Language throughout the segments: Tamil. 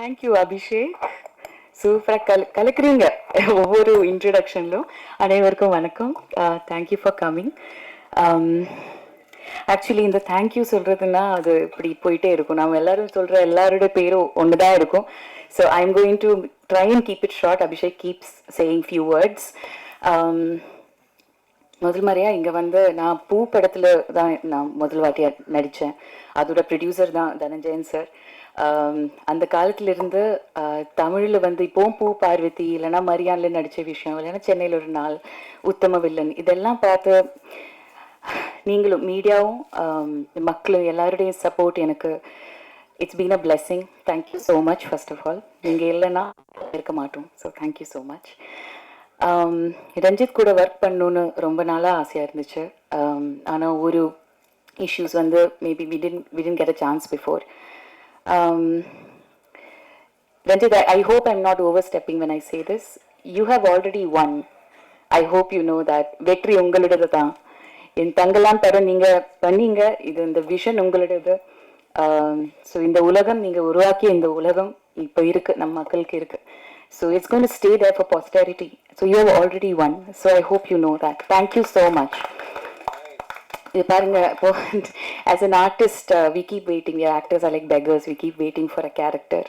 தேங்க்யூ அபிஷேக் சூப்பராக கல கலக்குறீங்க. ஒவ்வொரு இன்ட்ரடக்ஷன்லும் அனைவருக்கும் வணக்கம். Thank you for coming actually இந்த தேங்க்யூ சொல்கிறதுனா அது இப்படி போயிட்டே இருக்கும். நம்ம எல்லாரும் சொல்கிற எல்லாரோட பேரும் ஒன்று தான் இருக்கும். So I'm going to try and keep it short Abhishek keeps saying few words முதல் மாதிரியாக இங்கே வந்து நான் பூ படத்தில் தான் நான் முதல் வாட்டியாக நடித்தேன் அதோட ப்ரொடியூசர் தான் தனஞ்சயன் சார் அந்த காலத்திலிருந்து தமிழில் வந்து இப்போவும் பூ பார்வதி இல்லைன்னா மரியான்ல நடித்த விஷயம் இல்லைன்னா சென்னையில் ஒரு நாள் உத்தம வில்லன் இதெல்லாம் பார்த்து நீங்களும் மீடியாவும் மக்களும் எல்லாருடைய சப்போர்ட் எனக்கு. It's been a blessing thank you so much first of all நீங்கள் இல்லைன்னா இருக்க மாட்டோம். So thank you so much Ranjith கூட ஒர்க் பண்ணணுன்னு ரொம்ப நாளாக ஆசையாக இருந்துச்சு. ஆனால் ஒரு இஷ்யூஸ் வந்து maybe within within get a chance before Ranjith I hope I'm not overstepping when I say this you have already won I hope you know வெற்றி உங்களோடது தான். என் தங்கலாம் தர நீங்கள் பண்ணீங்க. இது இந்த விஷன் உங்களோடது ஸோ இந்த உலகம் நீங்கள் உருவாக்கிய இந்த உலகம் இப்போ இருக்கு. நம்ம மக்களுக்கு இருக்கு. So it's gonna stay there for posterity so you have already won so I hope you know that thank you so much இது பாருங்க இப்போ as an artist we keep waiting actors are like beggars we keep waiting for a character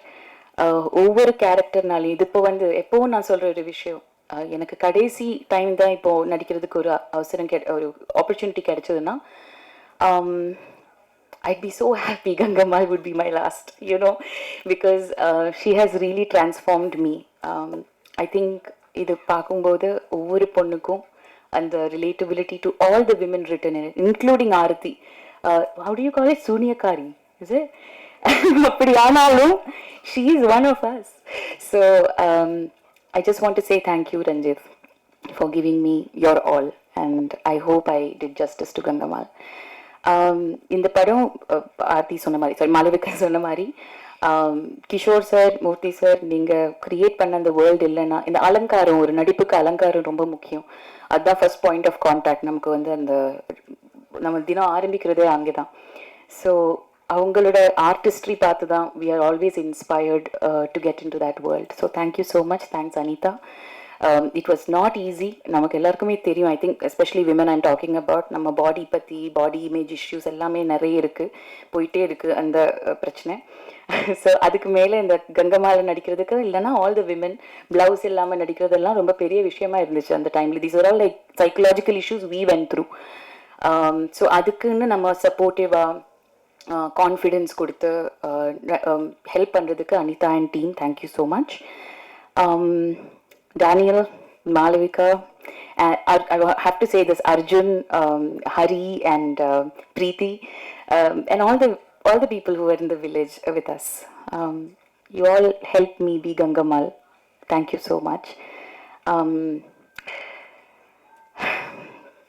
ஒவ்வொரு கேரக்டர்னாலையும் இது இப்போ வந்து எப்போவும் நான் சொல்ற ஒரு விஷயம். Uh, எனக்கு கடைசி டைம் தான் இப்போ நடிக்கிறதுக்கு ஒரு அவசரம் கெ ஒரு ஆப்பர்ச்சுனிட்டி கிடைச்சதுன்னா um, I'd be so happy. Gangamal would be my last, you know, because uh, she has really transformed me. Um, I think இது பார்க்கும்போது ஒவ்வொரு பொண்ணுக்கும் அந்த relatability to all the women written in including Aarathi how do you call it சூனியக்காரி is அப்படி ஆனாலும் she is one of us so I just want to say thank you Ranjith for giving me your all and I hope I did justice to Gangammal இந்த படம் ஆர்த்தி சொன்ன மாதிரி சாரி மாலவிகா சொன்ன மாதிரி கிஷோர் சார் மூர்த்தி சார் நீங்கள் கிரியேட் பண்ண அந்த வேர்ல்டு இல்லைன்னா இந்த அலங்காரம் ஒரு நடிப்புக்கு அலங்காரம் ரொம்ப முக்கியம். அதுதான் ஃபர்ஸ்ட் பாயிண்ட் ஆஃப் கான்டாக்ட் நமக்கு வந்து அந்த நம்ம தினம் ஆரம்பிக்கிறதே அங்கே தான் ஸோ அவங்களோட ஆர்டிஸ்ட்ரி பார்த்து தான் we are always inspired to get in to that world so thank you so much thanks Anitha it was not easy நமக்கு எல்லாருக்குமே தெரியும் I think especially women I'm talking about நம்ம பாடி பற்றி பாடி இமேஜ் இஷ்யூஸ் எல்லாமே நிறைய இருக்குது போயிட்டே இருக்குது அந்த பிரச்சனை. ஸோ அதுக்கு மேலே இந்த கங்கமால நடிக்கிறதுக்கு இல்லைனா ஆல் த விமன் பிளவுஸ் இல்லாமல் நடிக்கிறதெல்லாம் ரொம்ப பெரிய விஷயமா இருந்துச்சு அந்த டைமில் these are all like psychological issues we went through so அதுக்குன்னு நம்ம சப்போர்ட்டிவாக கான்ஃபிடென்ஸ் கொடுத்து ஹெல்ப் um, பண்ணுறதுக்கு Anitha and team thank you so much Daniel, Malavika, and I, I have to say this Arjun, um, Hari, and uh, Preeti, um, and all the all the people who were in the village with us. Um, you all helped me be Gangamal. Thank you so much. Um,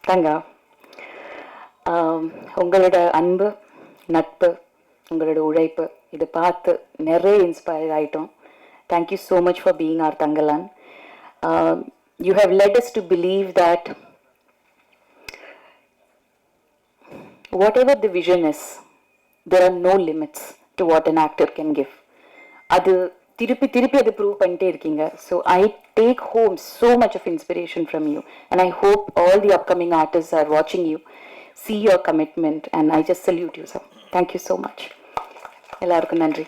தங்கா உங்களோட அன்பு நட்பு உங்களோட உழைப்பு இதை பார்த்து நிறைய இன்ஸ்பயர் ஆகிட்டோம் thank you so much for being our Thangalaan um, you have led us to believe that whatever the vision is, there are no limits to what an actor can give. அது திருப்பி திருப்பி அது ப்ரூவ் பண்ணிட்டே இருக்கீங்க. So I take home so much of inspiration from you and I hope all the upcoming artist are வாட்சிங் you see your commitment and I just salute you sir thank you so much எல்லாருக்கும் நன்றி.